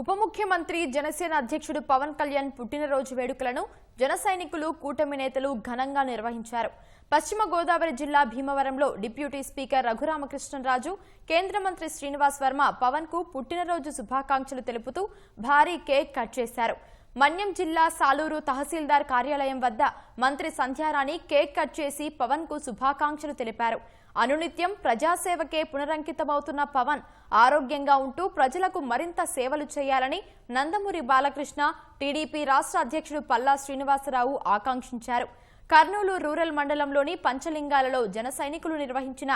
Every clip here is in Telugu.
ఉప ముఖ్యమంత్రి జనసేన అధ్యక్షుడు పవన్ కళ్యాణ్ పుట్టినరోజు వేడుకలను జన సైనికులు కూటమి నేతలు ఘనంగా నిర్వహించారు. పశ్చిమ గోదావరి జిల్లా భీమవరంలో డిప్యూటీ స్పీకర్ రఘురామకృష్ణరాజు కేంద్ర మంత్రి శ్రీనివాస్ వర్మ పవన్కు పుట్టినరోజు శుభాకాంక్షలు తెలుపుతూ భారీ కేక్ కట్ చేశారు. మన్యం జిల్లా సాలూరు తహసీల్దార్ కార్యాలయం వద్ద మంత్రి సంధ్యారాణి కేక్ కట్ చేసి పవన్కు శుభాకాంక్షలు తెలిపారు. అనునిత్యం ప్రజాసేవకే పునరంకితమవుతున్న పవన్ ఆరోగ్యంగా ఉంటూ ప్రజలకు మరింత సేవలు చేయాలని నందమూరి బాలకృష్ణ టీడీపీ రాష్ట్ర అధ్యక్షుడు పల్లా శ్రీనివాసరావు ఆకాంక్షించారు. కర్నూలు రూరల్ మండలంలోని పంచలింగాలలో జన సైనికులు నిర్వహించిన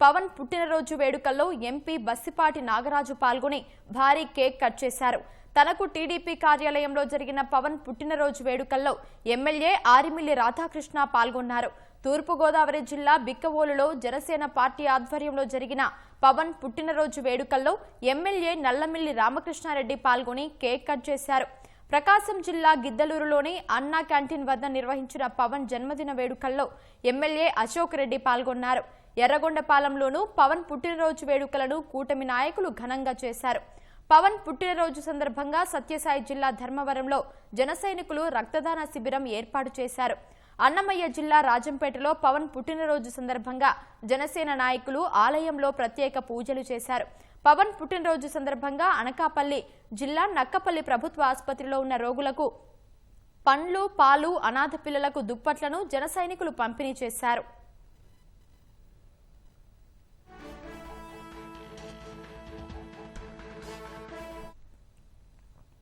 పవన్ పుట్టినరోజు వేడుకల్లో ఎంపీ బస్సిపాటి నాగరాజు పాల్గొని భారీ కేక్ కట్ చేశారు. తనకు టీడీపీ కార్యాలయంలో జరిగిన పవన్ పుట్టినరోజు వేడుకల్లో ఎమ్మెల్యే ఆరిమిల్లి రాధాకృష్ణ పాల్గొన్నారు. తూర్పుగోదావరి జిల్లా బిక్కవోలులో జనసేన పార్టీ ఆధ్వర్యంలో జరిగిన పవన్ పుట్టినరోజు వేడుకల్లో ఎమ్మెల్యే నల్లమిల్లి రామకృష్ణారెడ్డి పాల్గొని కేక్ కట్ చేశారు. ప్రకాశం జిల్లా గిద్దలూరులోని అన్నా క్యాంటీన్ వద్ద నిర్వహించిన పవన్ జన్మదిన వేడుకల్లో ఎమ్మెల్యే అశోక్ రెడ్డి పాల్గొన్నారు. ఎర్రగొండపాలెంలోనూ పవన్ పుట్టినరోజు వేడుకలను కూటమి నాయకులు ఘనంగా చేశారు. పవన్ పుట్టినరోజు సందర్భంగా సత్యసాయి జిల్లా ధర్మవరంలో జన సైనికులు రక్తదాన శిబిరం ఏర్పాటు చేశారు. అన్నమయ్య జిల్లా రాజంపేటలో పవన్ పుట్టినరోజు సందర్భంగా జనసేన నాయకులు ఆలయంలో ప్రత్యేక పూజలు చేశారు. పవన్ పుట్టినరోజు సందర్భంగా అనకాపల్లి జిల్లా నక్కపల్లి ప్రభుత్వ ఆసుపత్రిలో ఉన్న రోగులకు పండ్లు పాలు అనాథ పిల్లలకు దుప్పట్లను జన సైనికులు పంపిణీ చేశారు.